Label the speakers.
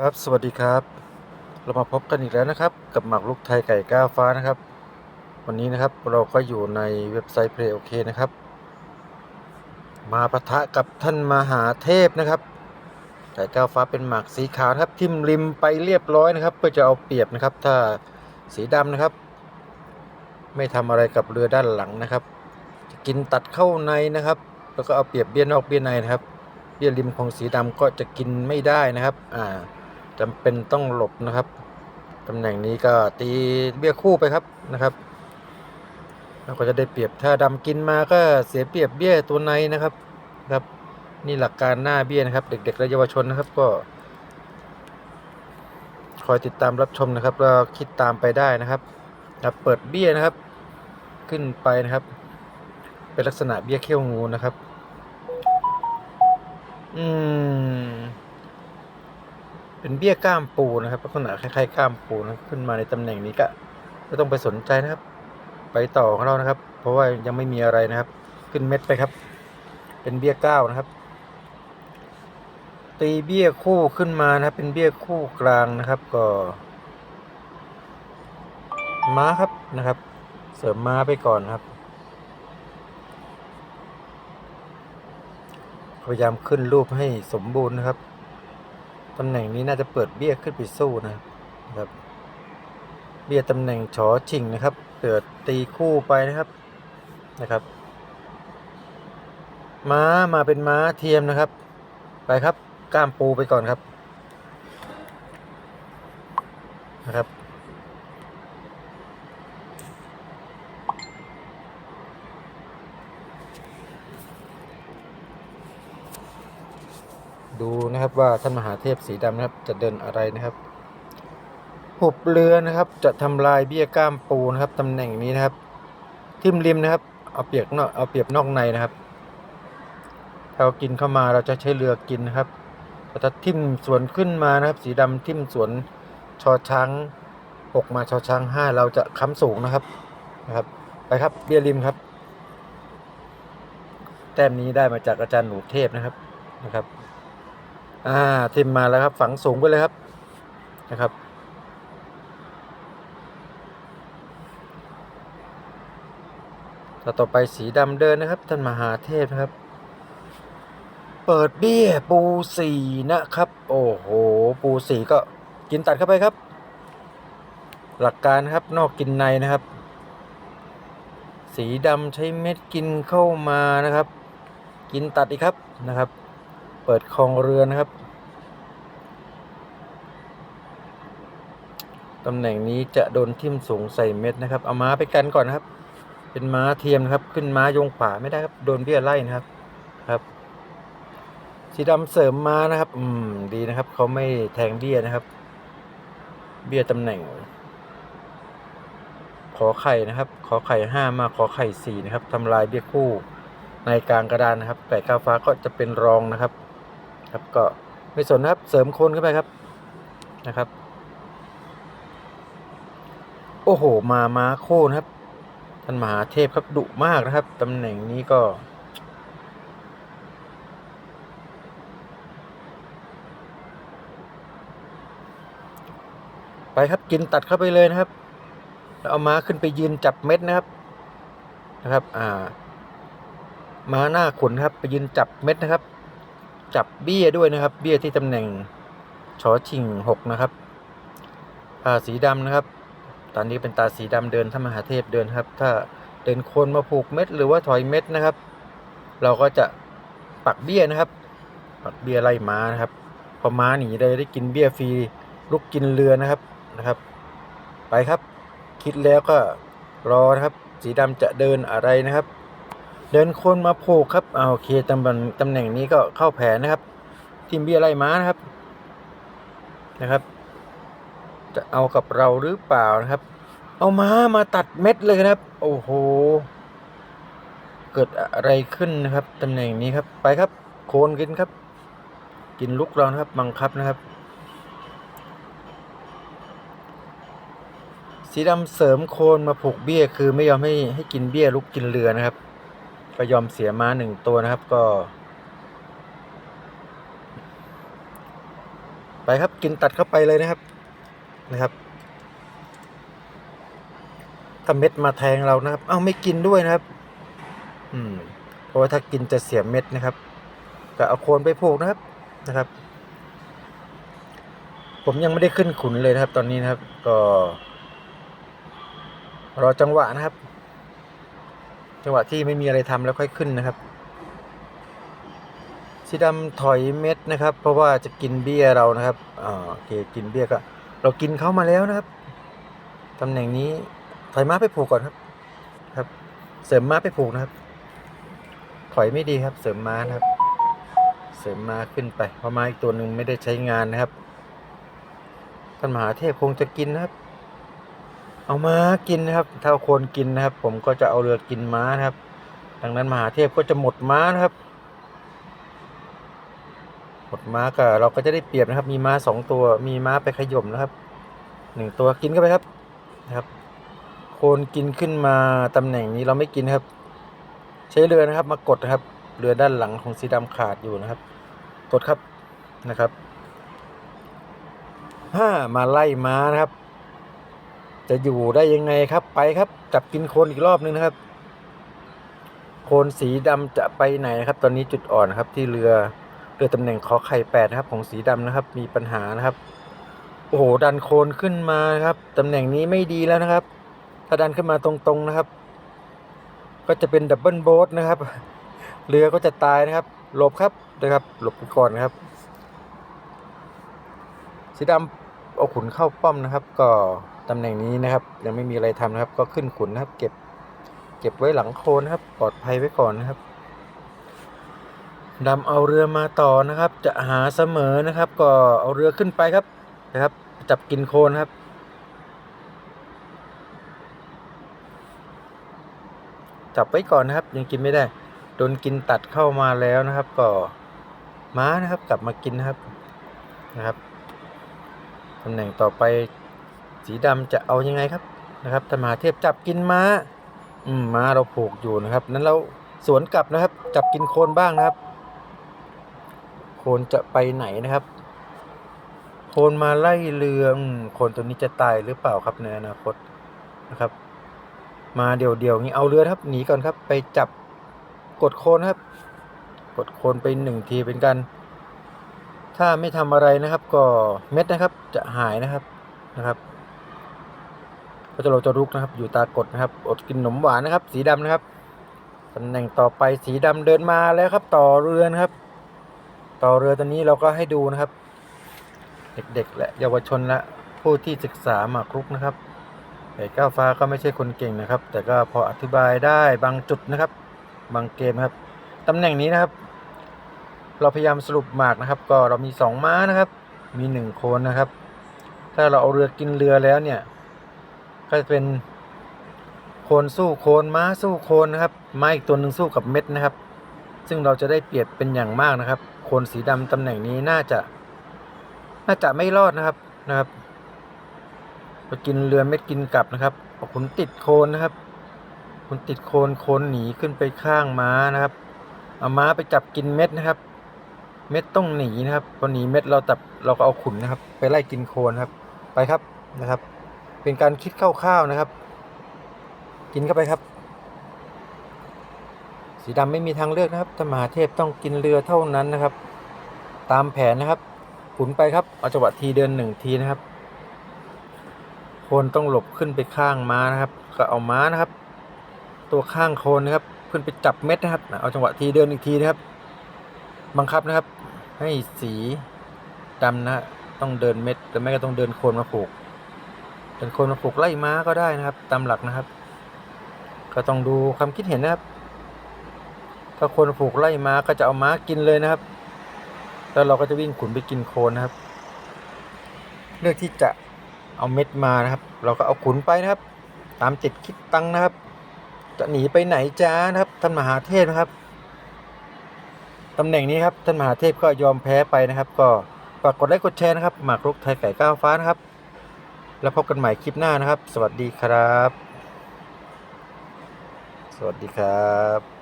Speaker 1: ครับ สวัสดีครับ เรามาพบกันอีกแล้วนะครับ กับหมากรุกไทยไก่ก้าวฟ้านะครับ วันนี้นะครับเราก็อยู่ในเว็บไซต์ Play OK นะครับ มาปะทะกับท่านมหาเทพนะครับ ไก่ก้าวฟ้าเป็นหมากสีขาวครับ ทิ่มริมไปเรียบร้อยนะครับเพื่อจะเอาเปรียบนะครับ ถ้าสีดำนะครับ ไม่ทำอะไรกับเรือด้านหลังนะครับ จะกินตัดเข้าในนะครับ แล้วก็เอาเปรียบเบี้ยนอกเบี้ยในนะครับ เบี้ยริมของสีดำก็จะกินไม่ได้นะครับ อ่า จำเป็นต้องหลบนะครับตำแหน่งนี้ก็ตีเบี้ยคู่ไปครับนะครับแล้วก็จะได้เปรียบถ้าดำกินมาก็เสียเปรียบเบี้ยตัวในนะครับครับ นี่หลักการหน้าเบี้ยนะครับ เด็กๆและเยาวชนนะครับก็คอยติดตามรับชมนะครับแล้วคิดตามไปได้นะครับครับเปิดเบี้ยนะครับ ขึ้นไปนะครับ เป็นลักษณะเบี้ยเขี้ยวงูนะครับ อืม เป็นเบี้ยกล้ามปูนะครับลักษณะคล้ายๆกล้ามปูนะขึ้นมาในตำแหน่งนี้ก็ไม่ต้องไปสนใจนะครับ ไปต่อของเรานะครับ เพราะว่ายังไม่มีอะไรนะครับ ขึ้นเม็ดไปครับ เป็นเบี้ยเก้านะครับ ตีเบี้ยคู่ขึ้นมานะครับเป็นเบี้ยคู่กลางนะครับก็ม้าครับนะครับ เสริมม้าไปก่อนครับพยายามขึ้นรูปให้สมบูรณ์นะครับ ตำแหน่งนี้น่าจะเปิดเบี้ยขึ้นไปสู้นะครับ เบี้ยตำแหน่งชอชิงนะครับ เปิดตีคู่ไปนะครับนะครับ ม้ามาเป็นม้าเทียมนะครับ ไปครับ ก้ามปูไปก่อนครับนะครับ ดูนะครับว่าท่านมหาเทพสีดำนะครับจะเดินอะไรนะครับหุบเรือนะครับจะทำลายเบี้ยก้ามปูนะครับตำแหน่งนี้นะครับ ทิมริมนะครับ เอาเปียกนอกเอาเปียบนอกในนะครับถ้าเรากินเข้ามาเราจะใช้เรือกินนะครับแต่ถ้าทิมสวนขึ้นมานะครับ สีดำทิมสวนชอช้างหกมาชอช้างห้าเราจะค้ำสูงนะครับนะครับ ไปครับเบี้ยริมครับ แต้มนี้ได้มาจากอาจารย์หนูเทพนะครับนะครับ อ่าทิมมาแล้วครับ ฝังสูงไปเลยครับนะครับต่อต่อไปสีดำเดินนะครับ ท่านมหาเทพนะครับ เปิดเบี้ยปูสี่นะครับ โอ้โห ปูสี่ก็กินตัดเข้าไปครับ หลักการนะครับนอกกินในนะครับ สีดำใช้เม็ดกินเข้ามานะครับ กินตัดอีกครับนะครับ เปิดคลองเรือนะครับ ตำแหน่งนี้จะโดนทิ่มสูงใส่เม็ดนะครับ เอาม้าไปกันก่อนนะครับ เป็นม้าเทียมนะครับ ขึ้นม้ายงขวาไม่ได้ครับโดนเบี้ยไล่นะครับครับ สีดำเสริมม้านะครับ อืมดีนะครับเขาไม่แทงเบี้ยนะครับ เบี้ยตำแหน่ง ขอไข่นะครับ ขอไข่ห้ามาขอไข่สี่นะครับทำลายเบี้ยคู่ในกลางกระดานนะครับไก่ก้าฟ้าก็จะเป็นรองนะครับ ครับก็ไม่สนครับเสริมโคนเข้าไปครับนะครับ โอ้โห มาม้าโค่นครับท่านมหาเทพครับดุมากนะครับตำแหน่งนี้ก็ไปครับกินตัดเข้าไปเลยนะครับแล้วเอาม้าขึ้นไปยืนจับเม็ดนะครับนะครับ อ่า ม้าหน้าขุนครับ ไปยืนจับเม็ดนะครับ จับเบี้ยด้วยนะครับ เบี้ยที่ตำแหน่งชอชิงหกนะครับอาสีดำนะครับ ตอนนี้เป็นตาสีดำเดินถ้ามหาเทพเดินครับ ถ้าเดินโคนมาผูกเม็ดหรือว่าถอยเม็ดนะครับ เราก็จะปักเบี้ยนะครับ ปักเบี้ยไล่ม้านะครับ พอม้าหนีได้ได้กินเบี้ยฟรีลุกกินเรือนะครับนะครับ ไปครับ คิดแล้วก็รอนะครับ สีดำจะเดินอะไรนะครับ เดินคนมาผูกครับเอาโอเคตำแหน่งตำแหน่งนี้ก็เข้าแผนนะครับ ทีมเบี้ยไล่ม้านะครับนะครับ จะเอากับเราหรือเปล่านะครับ เอาม้ามาตัดเม็ดเลยนะครับ โอ้โห เกิดอะไรขึ้นนะครับตำแหน่งนี้ครับ ไปครับ โคนกินครับ กินลุกเรานะครับ บังคับนะครับ สีดำเสริมโคนมาผูกเบี้ยคือไม่ยอมให้ให้กินเบี้ยลุกกินเรือนะครับ ก็ยอมเสียม้าหนึ่งตัวนะครับก็ ไปครับกินตัดเข้าไปเลยนะครับนะครับถ้าเม็ดมาแทงเรานะครับ เอ้าไม่กินด้วยนะครับ อืม เพราะว่าถ้ากินจะเสียเม็ดนะครับ ก็เอาโคนไปผูกนะครับนะครับ ผมยังไม่ได้ขึ้นขุนเลยนะครับ ตอนนี้นะครับ ก็ รอจังหวะนะครับ จังหวะที่ไม่มีอะไรทำแล้วค่อยขึ้นนะครับ สีดำถอยเม็ดนะครับ เพราะว่าจะกินเบี้ยเรานะครับอ่าโอเคกินเบี้ยก็ เรากินเขามาแล้วนะครับตำแหน่งนี้ถอยม้าไปผูกก่อนครับ ครับ เสริมม้าไปผูกนะครับ ถอยไม่ดีครับ เสริมม้านะครับ เสริมม้าขึ้นไปเพราะม้าอีกตัวหนึ่งไม่ได้ใช้งานนะครับท่านมหาเทพคงจะกินนะครับ เอาม้ากินนะครับ ถ้าคนกินนะครับ ผมก็จะเอาเรือกินม้านะครับ ดังนั้นมหาเทพก็จะหมดม้านะครับ หมดม้าก็เราก็จะได้เปรียบนะครับ มีม้าสองตัว มีม้าไปขย่มนะครับหนึ่งตัวกินเข้าไปครับนะครับ โคนกินขึ้นมาตำแหน่งนี้เราไม่กินครับ ใช้เรือนะครับ มากดนะครับ เรือด้านหลังของสีดำขาดอยู่นะครับ กดครับนะครับห้ามาไล่ม้านะครับ จะอยู่ได้ยังไงครับไปครับ จับกินโคนอีกรอบนึงนะครับ โคนสีดำจะไปไหนนะครับ ตอนนี้จุดอ่อนครับ ที่เรือเรือตำแหน่งขอไข่แปดนะครับ ของสีดำนะครับ มีปัญหานะครับโอ้โหดันโคนขึ้นมาครับตำแหน่งนี้ไม่ดีแล้วนะครับ ถ้าดันขึ้นมาตรงๆนะครับ ก็จะเป็นดับเบิลโบ๊ทนะครับ เรือก็จะตายนะครับ หลบครับนะครับ หลบไปก่อนครับ สีดำเอาขุนเข้าป้อมนะครับ ก็ ตำแหน่งนี้นะครับ ยังไม่มีอะไรทำนะครับ ก็ขึ้นขุนนะครับ เก็บ เก็บไว้หลังโคนนครับ ปลอดภัยไว้ก่อนนะครับดำเอาเรือมาต่อนะครับ จะหาเสมอนะครับ ก็เอาเรือขึ้นไปครับนะครับ จับกินโคนครับจับไว้ก่อนนะครับ ยังกินไม่ได้โดนกินตัดเข้ามาแล้วนะครับ ก็ม้านะครับ กลับมากินนะครับนะครับตำแหน่งต่อไป สีดำจะเอายังไงครับนะครับธรรมหาเทพจับกินม้าอืมม้าเราผูกอยู่นะครับ นั้นเราสวนกลับนะครับ จับกินโคนบ้างนะครับ โคนจะไปไหนนะครับ โคนมาไล่เรืออืมโคนตัวนี้จะตายหรือเปล่าครับในอนาคตนะครับ มาเดี่ยวๆงี้เอาเรือครับหนีก่อนครับ ไปจับกดโคนครับ กดโคนไปหนึ่งทีเป็นการถ้าไม่ทำอะไรนะครับ ก็เม็ดนะครับ จะหายนะครับนะครับ ก็จะเราจะรุกนะครับ อยู่ตากดนะครับ อดกินขนมหวานนะครับ สีดำนะครับตำแหน่งต่อไปสีดำเดินมาแล้วครับ ต่อเรือนครับ ต่อเรือตอนนี้เราก็ให้ดูนะครับ เด็กๆและเยาวชนและผู้ที่ศึกษาหมากรุกนะครับแต่ก้าวฟ้าก็ไม่ใช่คนเก่งนะครับ แต่ก็พออธิบายได้บางจุดนะครับ บางเกมครับตำแหน่งนี้นะครับ เราพยายามสรุปหมากนะครับ ก็เรามีสองม้านะครับ มีหนึ่งโคนนะครับ ถ้าเราเอาเรือกินเรือแล้วเนี่ย ก็จะเป็นโคนสู้โคนม้าสู้โคนนะครับม้าอีกตัวหนึ่งสู้กับเม็ดนะครับ ซึ่งเราจะได้เปรียบเป็นอย่างมากนะครับ โคนสีดำตำแหน่งนี้น่าจะ น่าจะไม่รอดนะครับนะครับไปกินเรือเม็ดกินกลับนะครับเอาขุนติดโคนนะครับขุนติดโคนโคนหนีขึ้นไปข้างม้านะครับเอาม้าไปจับกินเม็ดนะครับ เม็ดต้องหนีนะครับพอหนีเม็ดเราตับเราก็เอาขุนนะครับ ไปไล่กินโคนครับ ไปครับนะครับ เป็นการคิดคร่าวๆนะครับ กินเข้าไปครับ สีดำไม่มีทางเลือกนะครับถ้ามหาเทพต้องกินเรือเท่านั้นนะครับ ตามแผนนะครับขุนไปครับเอาจังหวะทีเดินหนึ่งทีนะครับโคนต้องหลบขึ้นไปข้างม้านะครับ ก็เอาม้านะครับ ตัวข้างโคนนะครับขึ้นไปจับเม็ดนะครับ เอาจังหวะทีเดินอีกทีนะครับ บังคับนะครับ ให้สีดำนะฮะต้องเดินเม็ดแต่ไม่ก็ต้องเดินโคนมาผูก เดินคนมาผูกไล่ม้าก็ได้นะครับ ตามหลักนะครับ ก็ต้องดูความคิดเห็นนะครับ ถ้าคนผูกไล่ม้าก็จะเอาม้ากินเลยนะครับ แล้วเราก็จะวิ่งขุนไปกินโคนนะครับ เลือกที่จะเอาเม็ดมานะครับ เราก็เอาขุนไปนะครับ ตามติดคิดตังนะครับ จะหนีไปไหนจ้านะครับท่านมหาเทพนะครับตำแหน่งนี้ครับท่านมหาเทพก็ยอมแพ้ไปนะครับ ก็ฝากกดไลค์กดแชร์นะครับหมากรุกไทยไก่ก้าวฟ้านะครับ แล้วพบกันใหม่คลิปหน้านะครับ สวัสดีครับ สวัสดีครับ